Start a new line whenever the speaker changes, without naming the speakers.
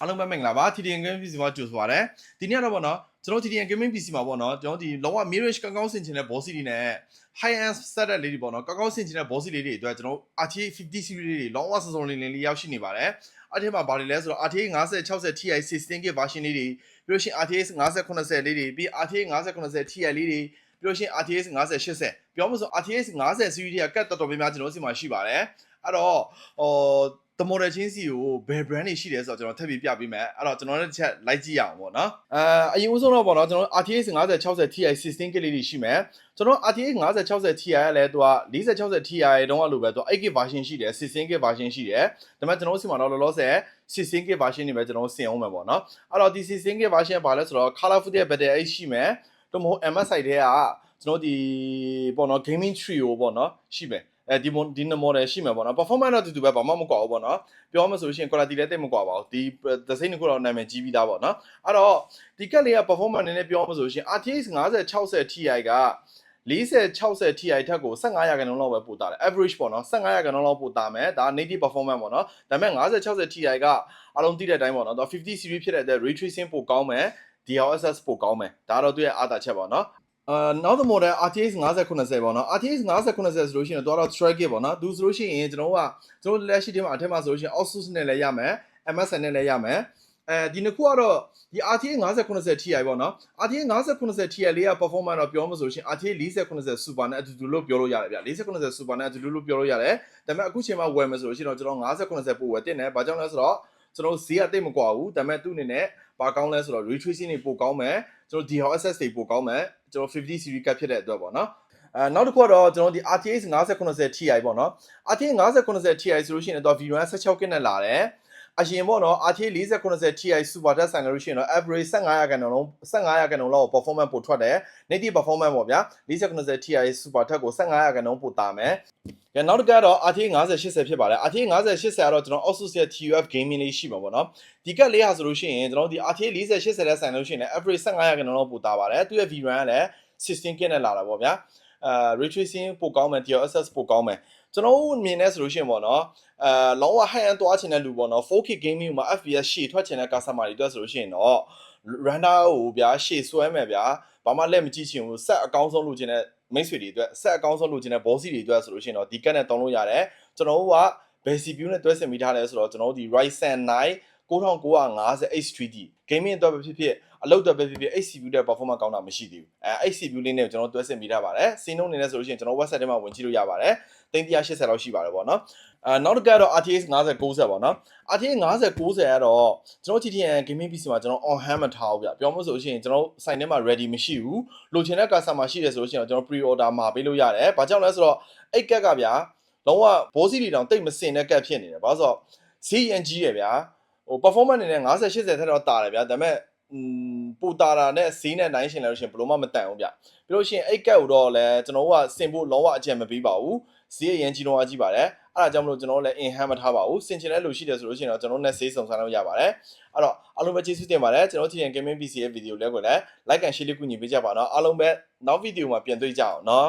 အားလုံးပဲမင်္ဂလာပါ TDN Gaming PC မှာကြိုဆိုပါရစေဒီနေ့ကတော့ဗောနော်ကျွန်တော် TDN Gaming PC မှာဗောနော်ကျွန်တော်ဒီလောက Mirage ကောင်းကောင်းဆင်ချင်တဲ့ boss တွေနဲ့ high end set လေးတွေဗောနော်ကောင်းကောင်းဆင်ချင်တဲ့ boss လေးတွေအတွက်ကျွန်တော် RTA 50 series လေးတွေလောကစုံစုံလင်လင်လေးရောက်ရှိနေပါတယ်အဲ့ဒီမှာဘာတွေလဲဆိုတော့ RTA 50 60 Ti 16GB version လေးတွေပြီးလို့ရှိရင် RTA 50 80လေးတွေပြီး RTA 50 80 Ti လေးတွေပြီးလို့ရှိရင် RTA 50 80ပြောမှဆို RTA 50 series တွေကကတ်တော်တော်များများကျွန်တော်စီမှာရှိပါတယ်အဲ့တော့ဟို တမော်ဒယ်ချင်းစီကိုဘယ် brand တွေရှိတယ်ဆိုတော့ကျွန်တော်ထပ်ပြီးပြပေးမယ်အဲ့တော့ကျွန်တော်တို့တစ်ချက်လိုက်ကြည့်ရအောင်ပေါ့နော်အဲအရင်ဦးဆုံးတော့ပေါ့နော်ကျွန်တော် RTX 50 60 Ti 16GB လေးတွေရှိမယ်ကျွန်တော် RTX 50 60 Ti ကလည်းသူက40 60 Ti တုန်းကလိုပဲသူ 8GB version ရှိတယ် 16GB version ရှိတယ်ဒါပေမဲ့ကျွန်တော်တို့စီမှာတော့လောလောဆယ် 16GB version တွေပဲကျွန်တော်ဆင်အောင်မယ်ပေါ့နော်အဲ့တော့ဒီ 16GB version ဘာလဲဆိုတော့ colorful တဲ့ battery အဲ့ရှိမယ်တော့မဟုတ် MSI တဲ့က ကျွန်တော်ဒီပေါ့နော် gaming trio ပေါ့နော်ရှိမယ်အဲဒီဒီနမော်တယ်ရှိမှာပေါ့နော် performance တော့တူတူပဲဘာမှမကွာဘူးပေါ့နော်ပြောမှဆိုလို့ရှိရင် quality လည်းတိတ်မကွာပါဘူးဒီ the same တစ်ခုတော့နာမည်ကြီးပြီးသားပေါ့နော်အဲ့တော့ဒီကက်လေးက performance နည်းနည်းပြောမှဆိုလို့ရှိရင် RTX 50 60 Ti က40 60 Ti ထက်ကို15ရာခိုင်နှုန်းလောက်ပဲပိုတာတယ် average ပေါ့နော်15ရာခိုင်နှုန်းလောက်ပိုတာမယ်ဒါ native performance ပေါ့နော်ဒါပေမဲ့50 60 Ti ကအလုံးသိတဲ့အတိုင်းပေါ့နော်တော့50 series ဖြစ်တဲ့အတွက် ray tracing ပိုကောင်းမယ် DLSS ပိုကောင်းမယ်ဒါတော့သူရဲ့အားသာချက်ပေါ့နော် အာနောက်တစ် model RTX 5090ပေါ့နော် RTX 5090ဆိုလို့ရှိရင်တော့ strike ပေါ့နော်သူဆိုလို့ရှိရင်ကျွန်တော်ကကျွန်တော်လက်ရှိထဲမှာအထက်မှာဆိုလို့ရှိရင် Asus နဲ့လည်းရမယ် MSN နဲ့လည်းရမယ်အဲဒီနှစ်ခုကတော့ဒီ RTX 5090 Ti ပေါ့နော် RTX 5090 Ti လေးက performance တော့ပြောမှဆိုလို့ရှိရင် RTX 4090 Super နဲ့အတူတူလို့ပြောလို့ရတယ်ဗျ4090 Super နဲ့အတူတူလို့ပြောလို့ရတယ်ဒါပေမဲ့အခုချိန်မှာဝယ်မယ်ဆိုလို့ရှိရင်တော့ကျွန်တော်5090ပို့ဝယ်တင်တယ်ဘာကြောင့်လဲဆိုတော့ကျွန်တော်ဈေးကတိတ်မကွာဘူးဒါပေမဲ့သူ့အနေနဲ့ဘာကောင်းလဲဆိုတော့ ray tracing တွေပိုကောင်းမယ် ကျွန်တော် DLSS တွေပိုကောင်းမယ်ကျွန်တော်50 series ကဖြစ်တဲ့အတွက်ပေါ့နော်အဲနောက်တစ်ခုကတော့ကျွန်တော်ဒီ RTX 5090 Ti ပေါ့နော် RTX 5090 Ti ဆိုလို့ရှိရင်တော့ VRAM 16 GB နဲ့လာတယ်အရင်ပေါ့နော် RTX 4090 Ti Super တက်ဆိုင်လို့ရှိရင်တော့ average 15ရာခိုင်နှုန်းလုံး15ရာခိုင်နှုန်းလောက် performance ပိုထွက်တယ် native performance ပေါ့ဗျာ4090 Ti Super ထက်ကို15ရာခိုင်နှုန်းပိုတာမယ် ကဲနောက်တစ်ကတော့ RTX 5080ဖြစ်ပါတယ် RTX 5080ကတော့ကျွန်တော် Asus ရဲ့ TUF gaming လေးရှိမှာပေါ့နော်ဒီကက်လေးဟာဆိုလို့ရှိရင်ကျွန်တော်ဒီ RTX 4080တဲ့ဆိုင်လို့ရှိရင်လည်း average 15ရာခိုင်နှုန်းလောက်ပိုတာပါတယ်သူ့ရဲ့ VRAM ကလည်း 16 GB နဲ့လာတာပေါ့ဗျာ အဲ ray tracing ပိုကောင်းမယ် DLSS ပိုကောင်းမယ်ကျွန်တော်တို့မြင်နေဆိုလို့ရှိရင်ပေါ့နော်အဲလုံးဝ high end သွားချင်တဲ့လူပေါ့နော် 4K gaming မှာ FPS ရှေ့ထွက်ချင်တဲ့ customer တွေအတွက်ဆိုလို့ရှိရင်တော့ render ကိုဗျာရှေ့ဆွဲမယ်ဗျာဘာမှလက်မကြည့်ချင်ဘူးဆက်အကောင်းဆုံးလုပ်ချင်တဲ့မိတ်ဆွေတွေအတွက်ဆက်အကောင်းဆုံးလုပ်ချင်တဲ့ boss တွေအတွက်ဆိုလို့ရှိရင်တော့ဒီကက်နဲ့တောင်းလို့ရတယ်ကျွန်တော်တို့ကဘယ် CPU နဲ့တွဲဆင်မိထားလဲဆိုတော့ကျွန်တော်တို့ဒီ Ryzen 9 9950 H3D gaming အတွက်ပဲဖြစ်ဖြစ်အလုပ်အတွက်ပဲဖြစ်ဖြစ် HCPU တဲ့ performance ကောင်းတာမရှိသေးဘူးအဲ HCPU လေးနဲ့ကျွန်တော်တို့တွဲဆင်မိထားပါတယ်စီးနှုန်းနေနဲ့ဆိုလို့ရှိရင်ကျွန်တော် website ထဲမှာဝင်ကြည့်လို့ရပါတယ်380လောက်ရှိပါတယ်ပေါ့နော်အဲနောက်တစ်ကတော့ RTX 5090ပေါ့နော် RTX 5090ကတော့ကျွန်တော် TTN gaming PC မှာကျွန်တော် on hand မထားဘူးဗျပြောမှဆိုလို့ရှိရင်ကျွန်တော်ဆိုင်ထဲမှာ ready မရှိဘူးလိုချင်တဲ့ customer ရှိတယ်ဆိုလို့ရှိရင်ကျွန်တော် pre order မှာပေးလို့ရတယ်ဘာကြောင့်လဲဆိုတော့အဲ့ကက်ကဗျာလုံးဝဘိုးစီတွေတောင်တိတ်မစင်တဲ့ကက်ဖြစ်နေတယ်ဘာလို့ဆိုတော့ဈေးရန်ကြီးရယ်ဗျာ ဟို performance အနေနဲ့50 80ထက်တော့တာတယ်ဗျာဒါပေမဲ့อืมပူတာတာနဲ့ဈေးနဲ့နိုင်ရှင်လဲလို့ရှိရင်ဘလို့မှမတန်ဘူးဗျပြီးလို့ရှိရင်အဲ့ကက်ကိုတော့လဲကျွန်တော်တို့ကစင်ဖို့လုံးဝအကျန်မပေးပါဘူးဈေးရန်ကြီးတော့အကြီးပါတယ်အဲ့ဒါကြောင့်မလို့ကျွန်တော်တို့လည်း in hand မထားပါဘူးစင်ချင်တဲ့လူရှိတယ်ဆိုလို့ရှိရင်တော့ကျွန်တော်တို့နဲ့ဈေးစုံစမ်းလို့ရပါတယ်အဲ့တော့အားလုံးပဲကျေးဇူးတင်ပါတယ်ကျွန်တော် TN Gaming PC ရဲ့ဗီဒီယိုလေးကိုလည်း like and share လေးကူညီပေးကြပါတော့အားလုံးပဲနောက်ဗီဒီယိုမှာပြန်တွေ့ကြအောင်နော်